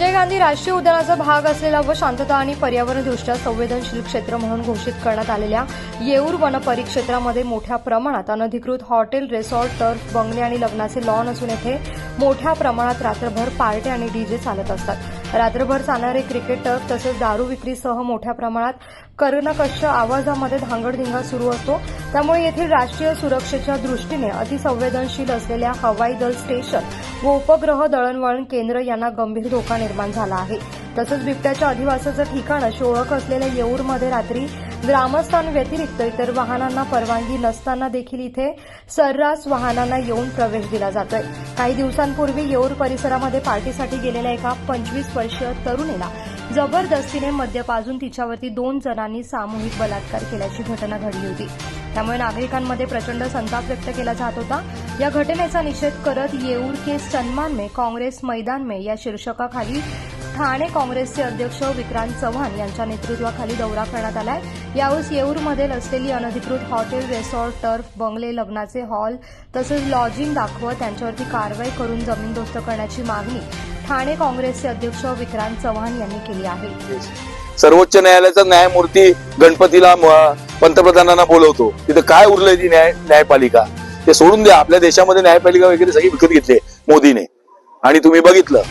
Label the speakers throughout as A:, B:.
A: गांधी राष्ट्रीय उद्यानाचा भाग असलेला व शांतता आणि पर्यावरणदृष्ट्या संवेदनशील क्षेत्र म्हणून घोषित करण्यात आलेल्या येऊर वन परिक्षेत्रामध्ये मोठ्या प्रमाणात अनधिकृत हॉटेल रिसॉर्ट टर्फ बंगले आणि लग्नाचे लॉन असून येथे मोठ्या प्रमाणात रात्रभर पार्ट्या आणि डीजे चालत असतात. रात्रभर चालणारे क्रिकेट टक तसेच दारू विक्रीसह मोठ्या प्रमाणात कर्णकच्छ आवाजामध्ये धांगडधिंगा सुरू असतो. त्यामुळे येथील राष्ट्रीय सुरक्षेच्या दृष्टीने अतिसंवेदनशील असलेल्या हवाई दल स्टेशन व उपग्रह दळणवळण केंद्र यांना गंभीर धोका निर्माण झाला आहे. तसंच बिबट्याच्या अधिवासाचं ठिकाण अशी ओळख असलेल्या येऊरमध्ये रात्री ग्रामस्थांव्यतिरिक्त इतर वाहनांना परवानगी नसताना देखील इथे सर्रास वाहनांना येऊन प्रवेश दिला जातोय. काही दिवसांपूर्वी येऊर परिसरामध्ये पार्टीसाठी गेलेल्या एका पंचवीस वर्षीय तरुणीला जबरदस्तीने मद्य पाजून तिच्यावरती दोन जणांनी सामूहिक बलात्कार केल्याची घटना घडली होती. त्यामुळे नागरिकांमध्ये प्रचंड संताप व्यक्त केला जात होता. या घटनेचा निषेध करत येऊर के सन्मान में काँग्रेस मैदान में या शीर्षकाखाली ठाणे काँग्रेसचे अध्यक्ष विक्रांत चव्हाण यांच्या नेतृत्वाखाली दौरा करण्यात आलाय. यावेळी येऊरमध्ये असलेली अनधिकृत हॉटेल रेसॉर्ट टर्फ बंगले लग्नाचे हॉल तसंच लॉजिंग दाखवत त्यांच्यावरती कारवाई करून जमीनदोस्त करण्याची मागणी ठाणे काँग्रेसचे अध्यक्ष विक्रांत चव्हाण यांनी केली आहे.
B: सर्वोच्च न्यायालयाचा न्यायमूर्ती गणपतीला पंतप्रधानांना बोलवतो. तिथं काय उरलंय ती न्याय न्यायपालिका? ते सोडून द्या. आपल्या देशामध्ये न्यायपालिका वगैरे सगळी विकत घेतली मोदीने. आणि तुम्ही बघितलं.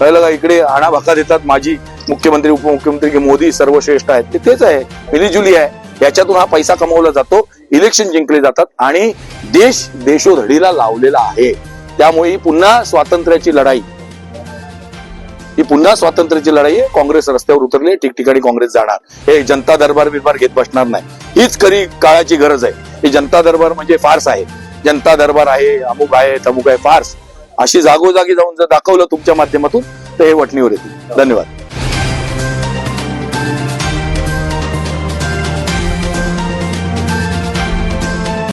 B: कळलं का? इकडे आणाभाका देतात माजी मुख्यमंत्री उपमुख्यमंत्री की मोदी सर्वश्रेष्ठ आहेत ते तेच आहे. मिलीजुली आहे. याच्यातून हा पैसा कमवला जातो इलेक्शन जिंकले जातात आणि देश देशोधडीला लावलेला आहे. त्यामुळे ही पुन्हा स्वातंत्र्याची लढाई ही पुन्हा स्वातंत्र्याची लढाई आहे. काँग्रेस रस्त्यावर उतरली ठिकठिकाणी काँग्रेस जाणार. हे जनता दरबार बिरबार घेत बसणार नाही. हीच खरी काळाची गरज आहे. ही जनता दरबार म्हणजे फार्स आहे. जनता दरबार आहे अमुक आहे तमुक आहे फार्स. अशी जागोजागी जाऊन जर दाखवलं तुमच्या माध्यमातून तर हे वटणीवर येतील. धन्यवाद.